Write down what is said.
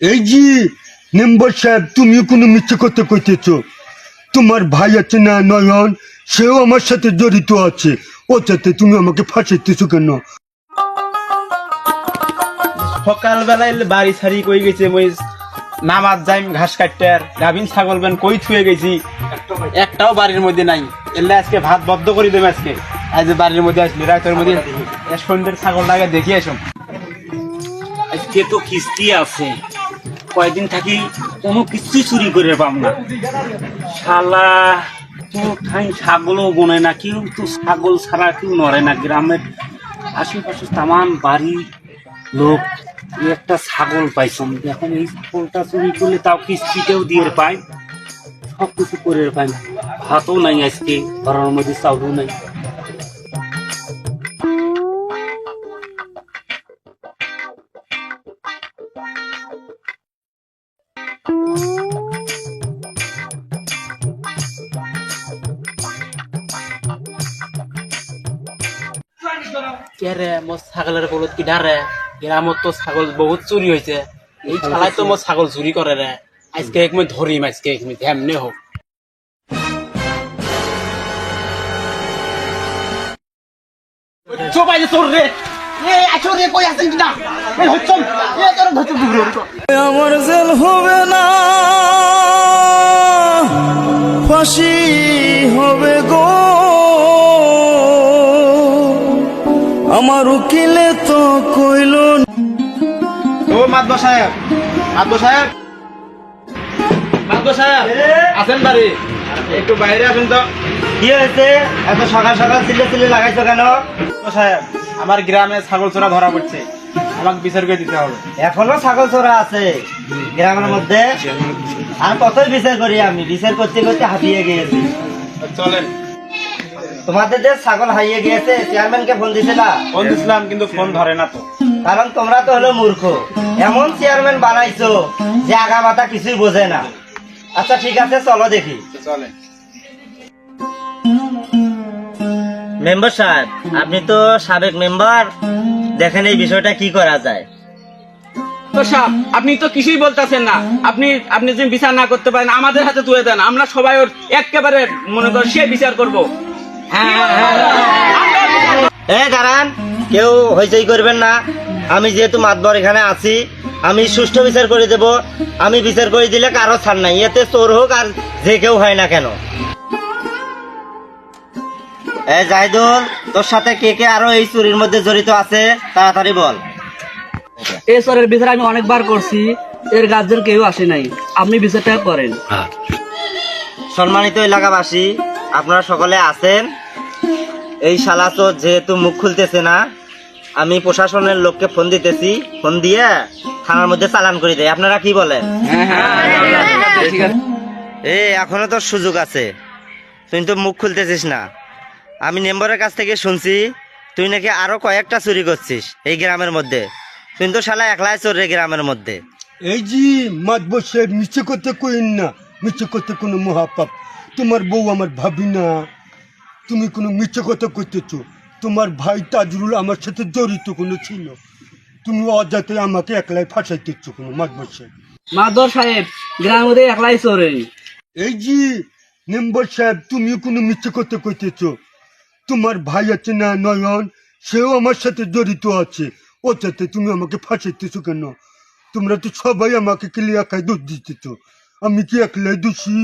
এই যে মেম্বার সাহেব তুমি কোনো মিথ্যে কথা কইতেছ? তোমার ভাই আছে না নয়ন? সেও আমার সাথে জড়িত আছে। ওটাতে তুমি আমাকে ফাঁসাইতেছো কেন? সকালবেলা এলে বাড়ি ছাড়ি কই গেছে মই নামাজ যাইম ঘাস কাটতে আর গাভিন ছাগল বেন কই থুয়ে গেছি? একটাও বাড়ির মধ্যে নাই। এলে আজকে ভাত বদ্ধ করে দেবে আজকে। আজ বাড়ির মধ্যে আসলি রাতের মধ্যে সন্ধ্যের ছাগল লাগে দেখি আসুন। আজকে তো কিস্তি আছে। কয়দিন থাকি কোনো কিস্তি চুরি করে পাম না। শালা তো ঠাই ছাগলও বনে না, কেউ তো ছাগল ছাড়া কেউ নড়ে না গ্রামের আশেপাশে তামান বাড়ি লোক একটা ছাগল পাইছম। এখন এই ছাগলটা চুরি করলে তাও কিস্তিতেও দিয়ে পাই সব কিছু করে পাই ভাতও নাই আজকে, ঘরের মধ্যে চাউলও নাই। কে রে মোর ছাগলের বলত কি ডারে গ্রামত তো ছাগল বহুত চুরি হয়েছে এই ছালাই তো মোর ছাগল চুরি করে রে। আজকে এক মই ধরিম আজকে এক মিনিট এমনি হোক। চোপাই তোর রে। আমার জেল হবে না। ফাঁসি হবে গো। আমার উকিলে তো কইল ও মাদবা সাহেব মাদবা সাহেব। মাদবা সাহেব আছেন বাড়ি? একটু বাইরে আসুন তো। কি হয়েছে? এত সকাল সকাল চিল্লে চিল্লে লাগাইছো কেন? সাহেব আমার গ্রামে ছাগল চোরা ধরা পড়ছে। আমাকে বিচার করে দিতে হবে। এখনও ছাগল চোরা আছে। গ্রামের মধ্যে আর কতই বিচার করি আমি? বিচার করতে করতে হাঁপিয়ে গিয়েছি। চলেন। তোমাদের যে ছাগল হারিয়ে গিয়েছে চেয়ারম্যানকে ফোন দিছিলা? ফোন দিছিলাম কিন্তু ফোন ধরে না তো। কারণ তোমরা তো হলো মূর্খ। এমন চেয়ারম্যান বানাইছো যে আগা মাথা কিছুই বোঝে না। আচ্ছা ঠিক আছে চলো দেখি। চলেন মেম্বার সাহেব আপনি তো সাবেক মেম্বার দেখেন এই বিষয়টা কি করা যায়। তো সাহেব আপনি তো কিছুই বলতেছেন না। আপনি আপনি যদি বিচার না করতে পারেন আমাদের হাতে তুলে দেন। আমরা সবাই ওর একেবারে মনে কর সে বিচার করব। এ দাঁড়ান। কেউ হইচই করবেন না। আমি যেহেতু মাতবর এখানে আছি আমি সুষ্ঠু বিচার করে দেব। আমি বিচার করে দিলে কারও ছাড় নাই। এতে চোর হোক আর যে কেউ হয় না কেন। এ জাহিদুল তোর সাথে কে কে আরও এই চুরির মধ্যে জড়িত আছে? তাড়াতাড়ি বল। এই সরের বিচার আমি অনেকবার করছি। এর গার্জেন কেউ আসে নাই। আপনি বিচারটা করেন। সম্মানিত এলাকাবাসী আপনারা সকলে আছেন? এই শালা চোর যেহেতু মুখ খুলতেছে না আমি প্রশাসনের লোককে ফোন দিতেছি ফোন দিয়ে থানার মধ্যে চালান করে দেয়। আপনারা কি বলেন? ঠিক এ এখনও তোর সুযোগ আছে। তুই তো মুখ খুলতেছিস না। আমি মেম্বারের কাছ থেকে শুনছি তুই নাকি আরও কয়েকটা চুরি করছিস এই গ্রামের মধ্যে। তুই তো শালা একলাই চোর রে গ্রামের মধ্যে। এই যে মাতব সাহেব মিথ্যে করতে কইন না মিথ্যে করতে কোনো মহাপাপ। তোমার বউ আমার ভাবি না। তুমি কোনো মিথ্যে কথা করতেছ তোমার ভাই তাজরুল আমার সাথে জড়িত কোনো ছিল। তুমি অজাতে আমাকে একলাই ফাঁসাইতেছ কোনো মাতব সাহেব মাদর সাহেব মধ্যে একলাই চোরে এই যে মেম্বার সাহেব তুমি কোনো মিথ্যে কথা কইতেছ। তোমার ভাই আছে না নয়ন সেও আমার সাথে জড়িত আছে। ও ওটাতে তুমি আমাকে ফাঁসাইতেছ কেন? তোমরা তো সবাই আমাকে ক্লিয়ার খাই দুধ দিতেছ। আমি কি একলাই দোষী?